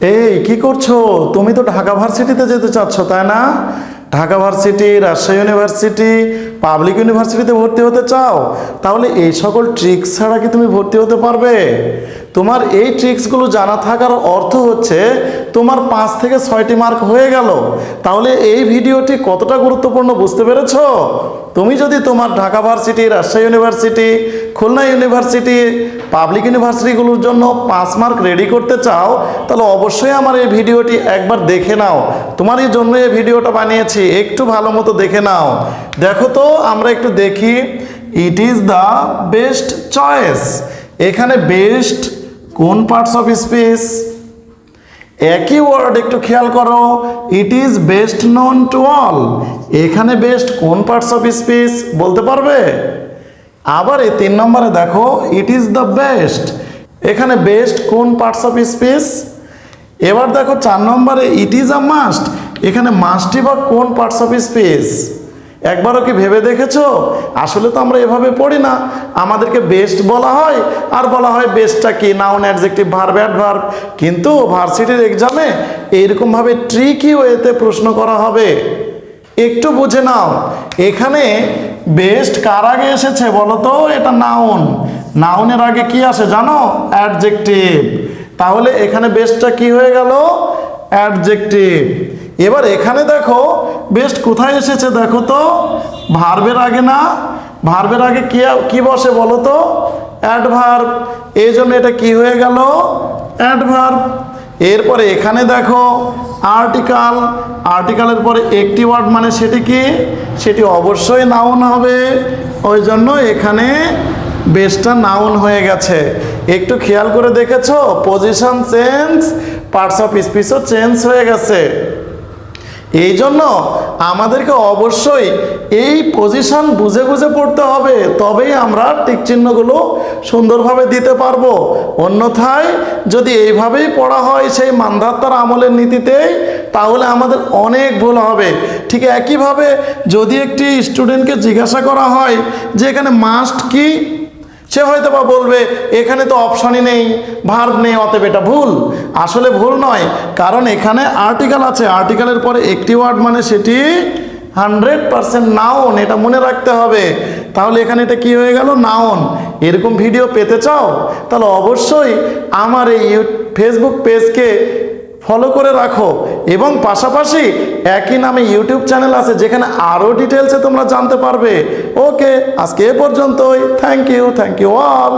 এই, কি করছ? তুমি তো ঢাকা ভার্সিটিতে যেতে চাচ্ছ, তাই না? Dhaka varsity, Rajshahi university public ইউনিভার্সিটিতে ভর্তি হতে চাও, তাহলে এই সকল ট্রিক্স ছাড়া কি তুমি ভর্তি হতে পারবে? তোমার এই ট্রিক্সগুলো জানা থাকার অর্থ হচ্ছে, তোমার পাঁচ থেকে ছয়টি মার্ক হয়ে গেল। তাহলে এই ভিডিওটি কতটা গুরুত্বপূর্ণ বুঝতে পেরেছ? তুমি যদি তোমার Dhaka varsity, Rajshahi university Khulna university public ইউনিভার্সিটিগুলোর জন্য পাঁচ মার্ক রেডি করতে চাও, তাহলে অবশ্যই আমার এই ভিডিওটি একবার দেখে নাও। তোমারই জন্য এই ভিডিওটা বানিয়েছি, একটু ভালো মতো দেখে নাও। দেখো তো আমরা একটু দেখি it is the best choice এখানে বেস্ট কোন পার্টস অফ স্পেস একই ওয়ার্ড একটু খেয়াল করো it is best known to all এখানে বেস্ট কোন পার্টস অফ স্পিচ বলতে পারবে? আবার এই তিন নম্বরে দেখো ইট ইজ দ্য বেস্ট এখানে বেস্ট কোন পার্টস অফ স্পিচ এবার দেখো চার নম্বরে ইট ইজ আ মাস্ট এখানে মাস্টই বা কোন পার্টস অফ স্পিচ একবারও কি ভেবে দেখেছ? আসলে তো আমরা এভাবে পড়ি না। আমাদেরকে বেস্ট বলা হয়, আর বলা হয় বেস্টটা কি? নাউন অ্যাডজেক্টিভ ভার্ব অ্যাডভার্ব কিন্তু ভার্সিটির এক্সামে এইরকমভাবে ট্রিকি ওয়েতে প্রশ্ন করা হবে। একটু বুঝে নাও। এখানে বেস্ট কার আগে এসেছে বলো তো? এটা নাউন নাউনের আগে কি আসে জানো? অ্যাডজেক্টিভ তাহলে এখানে বেস্টটা কি হয়ে গেল? অ্যাডজেক্টিভ এবার এখানে দেখো বেস্ট কোথায় এসেছে দেখো তো? ভার্বের আগে না? ভার্বের আগে কি কি বসে বলো তো? অ্যাডভার্ব। এই জন্য এটা কি হয়ে গেল? অ্যাডভার্ব। এরপরে এখানে দেখো, আর্টিকাল। আর্টিকালের পরে একটি ওয়ার্ড মানে সেটি কি? সেটি অবশ্যই নাউন হবে। ওই জন্য এখানে বেসটা নাউন হয়ে গেছে। একটু খেয়াল করে দেখেছ? পজিশন চেঞ্জ পার্টস অফ স্পিচও চেঞ্জ হয়ে গেছে। এই জন্য আমাদেরকে অবশ্যই এই পজিশন বুঝে বুঝে পড়তে হবে, তবেই আমরা টিক চিহ্নগুলো সুন্দরভাবে দিতে পারব। অন্যথায় যদি এইভাবেই পড়া হয় সেই মান্ধাত্তার আমলের নীতিতেই তাহলে আমাদের অনেক ভুল হবে। ঠিক একইভাবে যদি একটি স্টুডেন্টকে জিজ্ঞাসা করা হয় যে এখানে মাস্ট কি সে হয়তো বা বলবে, এখানে তো অপশনই নেই, ভার্ব নেই, অতএব এটা ভুল। আসলে ভুল নয়, কারণ এখানে আর্টিকেল আছে। আর্টিকেলের পরে একটি ওয়ার্ড মানে সেটি হান্ড্রেড পারসেন্ট নাউন, এটা মনে রাখতে হবে। তাহলে এখানে এটা কি হয়ে গেল? নাউন। এরকম ভিডিও পেতে চাও? তাহলে অবশ্যই আমার এই ফেসবুক পেজকে ফলো করে রাখো। এবং পাশাপাশি একই নামে ইউটিউব চ্যানেল আছে, যেখানে আরও ডিটেলসে তোমরা জানতে পারবে। ওকে, আজকে এ পর্যন্তই। Thank you thank you all